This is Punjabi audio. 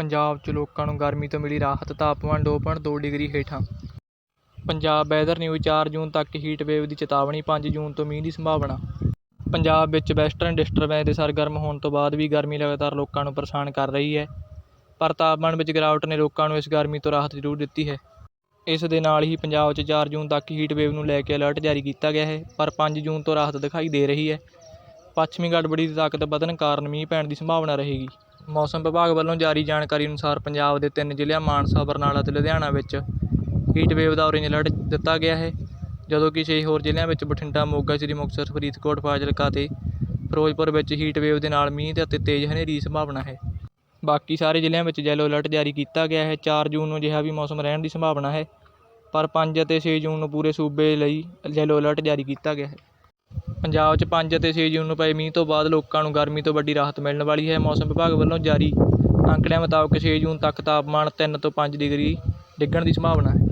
ਪੰਜਾਬ 'ਚ ਲੋਕਾਂ ਨੂੰ ਗਰਮੀ ਤੋਂ ਮਿਲੀ ਰਾਹਤ, ਤਾਪਮਾਨ ਦੋ ਪੁਆਇੰਟ ਦੋ ਡਿਗਰੀ ਹੇਠਾਂ। ਪੰਜਾਬ ਵੈਦਰ ਨਿਊਜ਼ ਚਾਰ ਜੂਨ ਤੱਕ ਹੀਟ ਵੇਵ ਦੀ ਚੇਤਾਵਨੀ, ਪੰਜ ਜੂਨ ਤੋਂ ਮੀਂਹ ਦੀ ਸੰਭਾਵਨਾ। ਪੰਜਾਬ ਵਿੱਚ ਵੈਸਟਰਨ ਡਿਸਟਰਬੈਂਸ ਦੇ ਸਰਗਰਮ ਹੋਣ ਤੋਂ ਬਾਅਦ ਵੀ ਗਰਮੀ ਲਗਾਤਾਰ ਲੋਕਾਂ ਨੂੰ ਪਰੇਸ਼ਾਨ ਕਰ ਰਹੀ ਹੈ, ਪਰ ਤਾਪਮਾਨ ਵਿੱਚ ਗਿਰਾਵਟ ਨੇ ਲੋਕਾਂ ਨੂੰ ਇਸ ਗਰਮੀ ਤੋਂ ਰਾਹਤ ਜ਼ਰੂਰ ਦਿੱਤੀ ਹੈ। ਇਸ ਦੇ ਨਾਲ ਹੀ ਪੰਜਾਬ 'ਚ 4 ਜੂਨ ਤੱਕ ਹੀਟ ਵੇਵ ਨੂੰ ਲੈ ਕੇ ਅਲਰਟ ਜਾਰੀ ਕੀਤਾ ਗਿਆ ਹੈ, ਪਰ 5 ਜੂਨ ਤੋਂ ਰਾਹਤ ਦਿਖਾਈ ਦੇ ਰਹੀ ਹੈ। ਪੱਛਮੀ ਗੜਬੜੀ ਦੀ ਤਾਕਤ ਵਧਣ ਕਾਰਨ ਮੀਂਹ ਪੈਣ ਦੀ ਸੰਭਾਵਨਾ ਰਹੇਗੀ। ਮੌਸਮ ਵਿਭਾਗ ਵੱਲੋਂ ਜਾਰੀ ਜਾਣਕਾਰੀ ਅਨੁਸਾਰ ਪੰਜਾਬ ਦੇ ਤਿੰਨ ਜ਼ਿਲ੍ਹਿਆਂ, ਮਾਨਸਾ, ਬਰਨਾਲਾ ਅਤੇ ਲੁਧਿਆਣਾ ਵਿੱਚ ਹੀਟਵੇਵ ਦਾ ਔਰੇਂਜ ਅਲਰਟ ਦਿੱਤਾ ਗਿਆ ਹੈ। ਜਦੋਂ ਕਿ ਛੇ ਹੋਰ ਜ਼ਿਲ੍ਹਿਆਂ ਵਿੱਚ ਬਠਿੰਡਾ, ਮੋਗਾ, ਸ੍ਰੀ ਮੁਕਤਸਰ, ਫਰੀਦਕੋਟ, ਫਾਜ਼ਿਲਕਾ ਅਤੇ ਫਿਰੋਜ਼ਪੁਰ ਵਿੱਚ ਹੀਟਵੇਵ ਦੇ ਨਾਲ ਮੀਂਹ ਤੇ ਅਤੇ ਤੇਜ਼ ਹਨੇਰੀ ਦੀ ਸੰਭਾਵਨਾ ਹੈ। ਬਾਕੀ ਸਾਰੇ ਜ਼ਿਲ੍ਹਿਆਂ ਵਿੱਚ ਯੈਲੋ ਅਲਰਟ ਜਾਰੀ ਕੀਤਾ ਗਿਆ ਹੈ। 4 ਜੂਨ ਨੂੰ ਅਜਿਹਾ ਵੀ ਮੌਸਮ ਰਹਿਣ ਦੀ ਸੰਭਾਵਨਾ ਹੈ, ਪਰ 5 ਅਤੇ 6 ਜੂਨ ਨੂੰ ਪੂਰੇ ਸੂਬੇ ਲਈ ਯੈਲੋ ਅਲਰਟ ਜਾਰੀ ਕੀਤਾ ਗਿਆ ਹੈ। ਪੰਜਾਬ 'ਚ ਪੰਜ ਅਤੇ ਛੇ ਜੂਨ ਨੂੰ ਪਏ ਮੀਂਹ ਤੋਂ ਬਾਅਦ ਲੋਕਾਂ ਨੂੰ ਗਰਮੀ ਤੋਂ ਵੱਡੀ ਰਾਹਤ ਮਿਲਣ ਵਾਲੀ ਹੈ। ਮੌਸਮ ਵਿਭਾਗ ਵੱਲੋਂ ਜਾਰੀ ਅੰਕੜਿਆਂ ਮੁਤਾਬਕ ਛੇ ਜੂਨ ਤੱਕ ਤਾਪਮਾਨ ਤਿੰਨ ਤੋਂ ਪੰਜ ਡਿਗਰੀ ਡਿੱਗਣ ਦੀ ਸੰਭਾਵਨਾ ਹੈ।